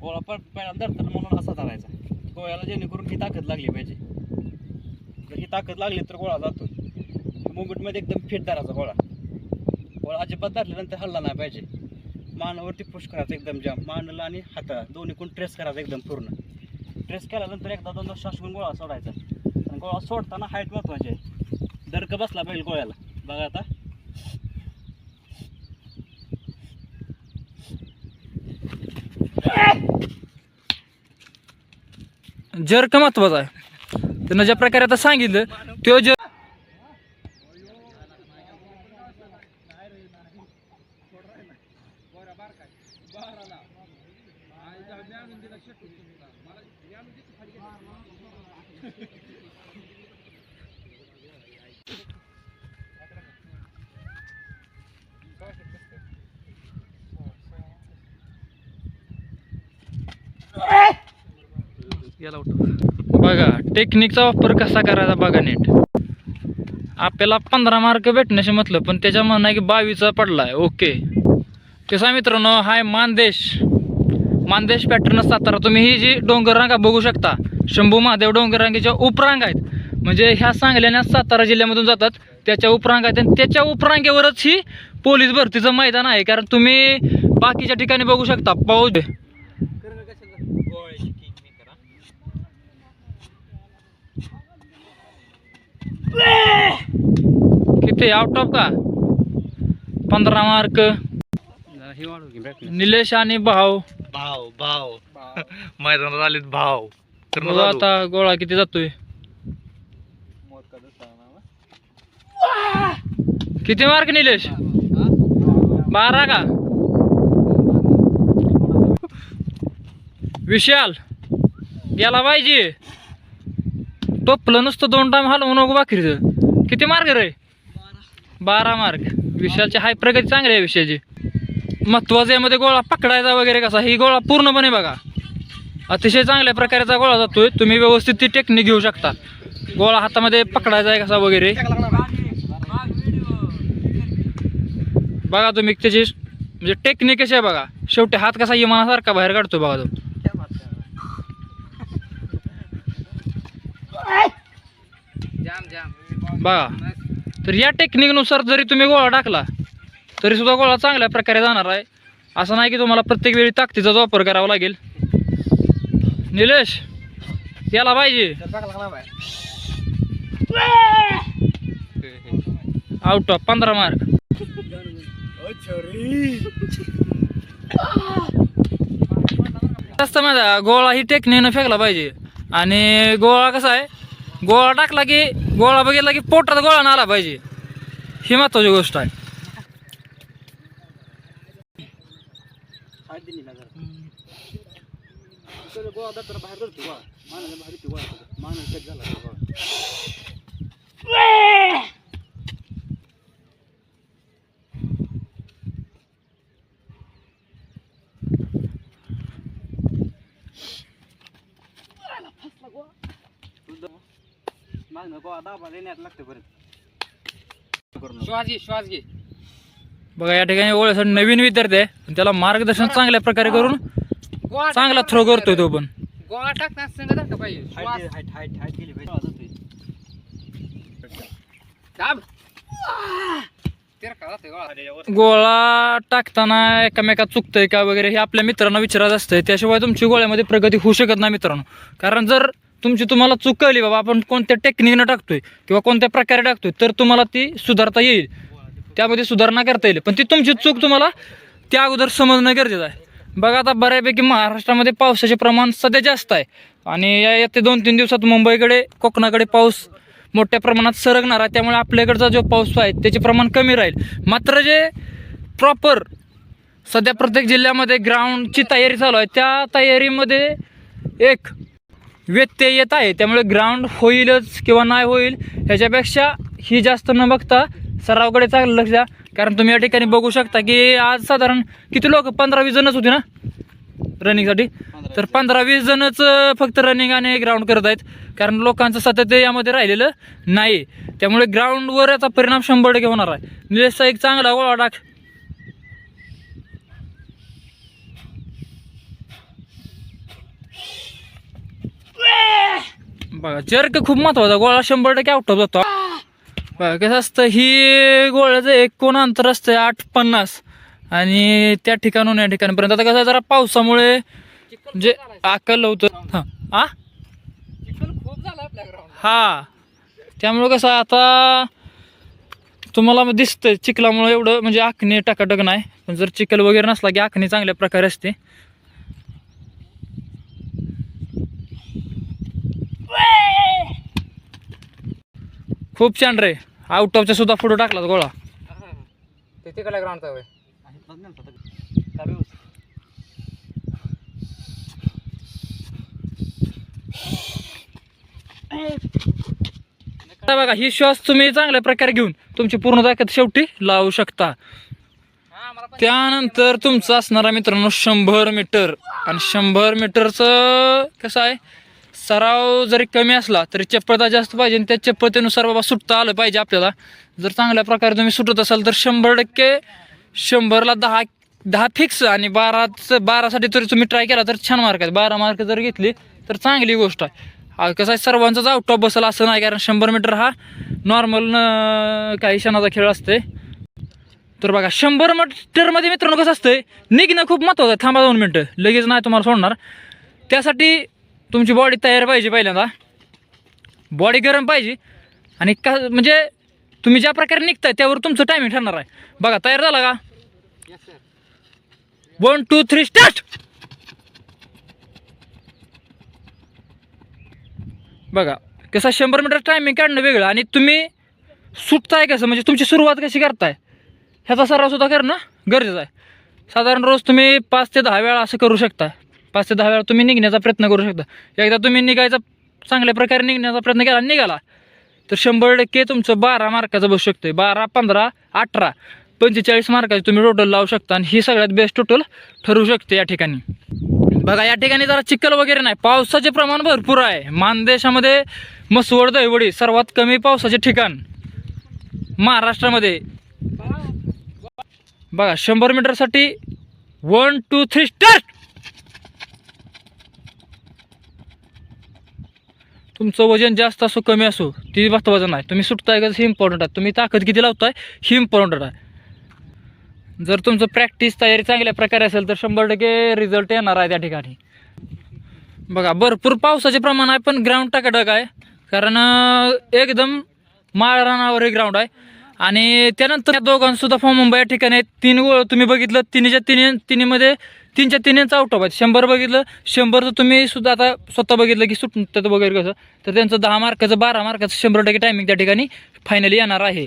गोळा पण पहिल्यांदा धरताना म्हणून असा धरायचा. गोळ्याला जेणेकरून ही ताकद लागली पाहिजे. जर ही ताकद लागली तर गोळा जातो मुंबईमध्ये एकदम फिट धरायचा गोळा. गोळा अजिबात धरल्यानंतर हल्ला नाही पाहिजे. मानावरती पुश करायचं एकदम जाम मानला आणि हाता दोन्ही कोण ट्रेस करायचा एकदम पूर्ण. ट्रेस केल्यानंतर एकदा दोनदा श्वास घेऊन गोळा सोडायचा. आणि गोळा सोडताना हाईट महत्वाची आहे. दरक बसला पाहिजे गोळ्याला. बघा आता. जर का महत्त्वाचा आहे. त्यानं ज्या प्रकारे आता सांगितलं तो जर बघा टेक्निकचा वापर कसा करायचा बघा नीट. आपल्याला पंधरा मार्क भेटण्याशी म्हटलं पण त्याच्या म्हणणं की बावीचा पडलाय. ओके कसा मित्रांनो हाय मानदेश. मानदेश पॅटर्न सातारा. तुम्ही ही जी डोंगर रांगा बघू शकता शंभू महादेव डोंगर रांगेच्या उपरांग आहेत. म्हणजे ह्या सांगल्याने सातारा जिल्ह्यामधून जातात त्याच्या उपरांग आहेत. आणि त्याच्या उपरांगेवरच ही पोलीस भरतीचं मैदान आहे. कारण तुम्ही बाकीच्या ठिकाणी बघू शकता पाऊस किती? आउट ऑफ का? पंधरा मार्क निलेश आणि भाव भाव भाव मैदानात आलेत भाव तर आता गोळा किती जातोय. किती मार्क निलेश? बारा का? विशाल गेला पाहिजे. टोपलं नुसतं दोन टाइम हलवू नको बाकीचं किती मार्ग रे? बारा मार्क विषयाची हाय प्रगती चांगली आहे विषयाची महत्वाचं यामध्ये गोळा पकडायचा वगैरे कसा ही गोळा पूर्णपणे बघा. अतिशय चांगल्या प्रकारचा गोळा जातोय. तुम्ही व्यवस्थित ती टेक्निक घेऊ शकता. गोळा हातामध्ये पकडायचा आहे कसा वगैरे. बघा तुम्ही त्याची म्हणजे टेक्निक कशी आहे बघा. शेवटी हात कसा इमानासारखा बाहेर काढतो बघा तो. बघा तर या टेक्निकनुसार जरी तुम्ही गोळा टाकला तरी सुद्धा गोळा चांगल्या प्रकारे जाणार आहे. असं नाही की तुम्हाला प्रत्येक वेळी ताकदीचाच वापर करावा लागेल. निलेश याला पाहिजे. आउट ऑफ पंधरा मार्क जास्त माझा गोळा ही टेक्निकनं फेकला पाहिजे. आणि गोळा कसा आहे? गोळा टाकला की गोळा बघितला की पोटात गोळा नाला पाहिजे. ही महत्वाची गोष्ट आहे. गोळा बाहेर धरतो गोळा झाला तो गोळा मागणं गोळा दाबा देण्यात लागतं परत. करून श्वास घे श्वास घे. बघा या ठिकाणी ओळखसाठी नवीन विद्यार्थी आहे. पण त्याला मार्गदर्शन चांगल्या प्रकारे करून चांगला थ्रो करतोय तो पण. गोळा टाकता संग धरलं पाहिजे हाईट हाईट हाईट हाईट गेली पाहिजे आवाज होतोय. दाब तेरा का जातोय गोळा? गोळा टाकताना एकामेकात चुकतंय का वगैरे हे आपल्या मित्रांना विचारायचं असतंय. त्याशिवाय तुमची गोळ्यामध्ये प्रगती होऊ शकत नाही मित्रांनो. कारण जर तुमची तुम्हाला चूक कळली बाबा आपण कोणत्या टेक्निकनं टाकतोय किंवा कोणत्या प्रकारे टाकतोय तर तुम्हाला ती सुधारता येईल. त्यामध्ये सुधारणा करता येईल. पण ती तुमची चूक तुम्हाला त्या अगोदर समजणं गरजेचं आहे. बघा आता बऱ्यापैकी महाराष्ट्रामध्ये पावसाचे प्रमाण सध्या जास्त आहे. आणि या येत्या दोन तीन दिवसात मुंबईकडे कोकणाकडे पाऊस मोठ्या प्रमाणात सरकणार आहे. त्यामुळे आपल्याकडचा जो पाऊस आहे त्याचे प्रमाण कमी राहील. मात्र जे प्रॉपर सध्या प्रत्येक जिल्ह्यामध्ये ग्राउंडची तयारी चालू आहे त्या तयारीमध्ये एक व्यत्यय येत आहे. त्यामुळे ग्राउंड होईलच किंवा नाही होईल ह्याच्यापेक्षा ही जास्त न बघता सरावकडे चांगलं लक्ष द्या. कारण तुम्ही या ठिकाणी बघू शकता की आज साधारण किती लोक? पंधरा वीस जणच होती ना रनिंगसाठी? तर पंधरा वीस जणच फक्त रनिंग आणि ग्राउंड करत आहेत. कारण लोकांचं सतत यामध्ये राहिलेलं नाही. त्यामुळे ग्राउंडवर याचा परिणाम शंभर टक्के होणार आहे. निलेशचा एक चांगला गोळा टाक बघा जर्क खूप महत्त्वाचा गोळा शंभर टक्के आउट ऑफ जातो बघा कसं असतं ही गोळ्याचं एक कोण अंतर असतं आठ पन्नास. आणि त्या ठिकाणून या ठिकाणपर्यंत. आता कसं जरा पावसामुळे जे आकल होतं. हां. हा. त्यामुळं कसं आता तुम्हाला मग चिखलामुळे चिखलामुळं एवढं म्हणजे आखणी टाकाटक नाही. पण जर चिखल वगैरे नसला की आखणी चांगल्या प्रकारे असते. खूप छान रे. आउट ऑफच्या सुद्धा फोटो टाकला गोळा. ते तिकडल्या ग्राउंडचा आता बघा ही श्वास तुम्ही चांगल्या प्रकारे घेऊन तुमची पूर्ण ताकद शेवटी लावू शकता. त्यानंतर तुमचं असणारा मित्रांनो शंभर मीटर आणि शंभर मीटरचं कसं आहे? सराव जरी कमी असला तरी चप्पळता जास्त पाहिजे आणि त्या चपळतेनुसार बाबा सुटता आलं पाहिजे आपल्याला. जर चांगल्या प्रकारे तुम्ही सुटत असाल तर शंभर टक्के शंभरला दहा दहा फिक्स आणि बाराचं बारासाठी तरी तुम्ही ट्राय केला तर छान मार्क आहेत. बारा मार्क जर घेतली तर चांगली गोष्ट आहे. कसं आहे सर्वांचाच आउटॉप ऑफ बसेल असं नाही कारण शंभर मीटर हा नॉर्मल काही क्षणाचा खेळ असते तर बघा शंभर मीटरमध्ये मित्रांनो कसं असतंय? निघणं खूप महत्त्वाचं आहे. थांबा दोन मिनटं लगेच नाही तुम्हाला सोडणार. त्यासाठी तुमची बॉडी तयार पाहिजे पहिल्यांदा. बॉडी गरम पाहिजे. आणि का म्हणजे तुम्ही ज्या प्रकारे निघताय त्यावर तुमचं टायमिंग ठरणार आहे. बघा तयार झाला का? वन टू थ्री स्टार्ट बघा कसं शंभर मीटर टायमिंग काढणं वेगळं आणि तुम्ही सुटताय कसं? म्हणजे तुमची सुरुवात कशी करताय? ह्याचा सराव सुद्धा करणं गरजेचं आहे. साधारण रोज तुम्ही पाच ते दहा वेळा असं करू शकता पाच ते दहा वेळा तुम्ही निघण्याचा प्रयत्न करू शकता. एकदा तुम्ही निघायचा चांगल्या प्रकारे निघण्याचा प्रयत्न केला निघाला तर शंभर टक्के तुमचं बारा मार्काचं बसू शकतं बारा पंधरा अठरा पंचेचाळीस मार्काचे तुम्ही टोटल लावू शकता आणि ही सगळ्यात बेस्ट टोटल ठरू शकते या ठिकाणी. बघा या ठिकाणी जरा चिखल वगैरे नाही पावसाचे प्रमाण भरपूर आहे. मानदेशामध्ये मसवड दैवडी सर्वात कमी पावसाचे ठिकाण महाराष्ट्रामध्ये. बघा शंभर मीटरसाठी वन टू थ्री स्टार्ट तुमचं वजन जास्त असो कमी असो ती महत्त्वाचं नाही तुम्ही सुटताय का हे इम्पॉर्टंट आहे. तुम्ही ताकद किती लावताय ही इम्पॉर्टंट आहे. जर तुमचं प्रॅक्टिस तयारी चांगल्या प्रकारे असेल तर शंभर टक्के रिझल्ट येणार आहे त्या ठिकाणी. बघा भरपूर पावसाचे प्रमाण आहे पण ग्राउंड टाकाटक आहे. कारण एकदम माळ रानावर हे ग्राउंड आहे. आणि त्यानंतर त्या दोघांसुद्धा फॉर्म मुंबई या ठिकाणी आहेत. तीन गोळ तुम्ही बघितलं तिन्हीच्या तिन्ही तिन्हीमध्ये तीनच्या तिन्हीचं आउट ऑफ आहे. शंभर बघितलं शंभरचं तुम्ही सुद्धा आता स्वतः बघितलं की सुटतं वगैरे कसं? तर त्यांचं दहा मार्काचं बारा मार्काचं शंभर टक्के टायमिंग त्या ठिकाणी फायनली येणार आहे.